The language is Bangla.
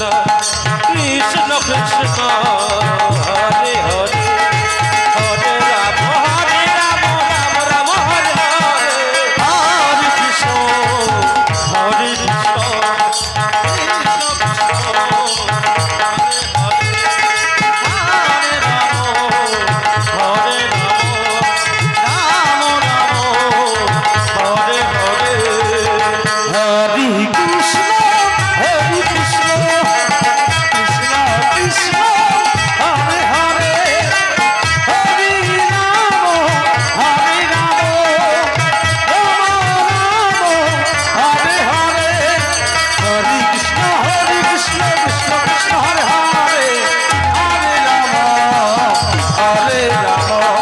কৃষ্ণ কৃষ্ণ। হরে রাম হরে রাম।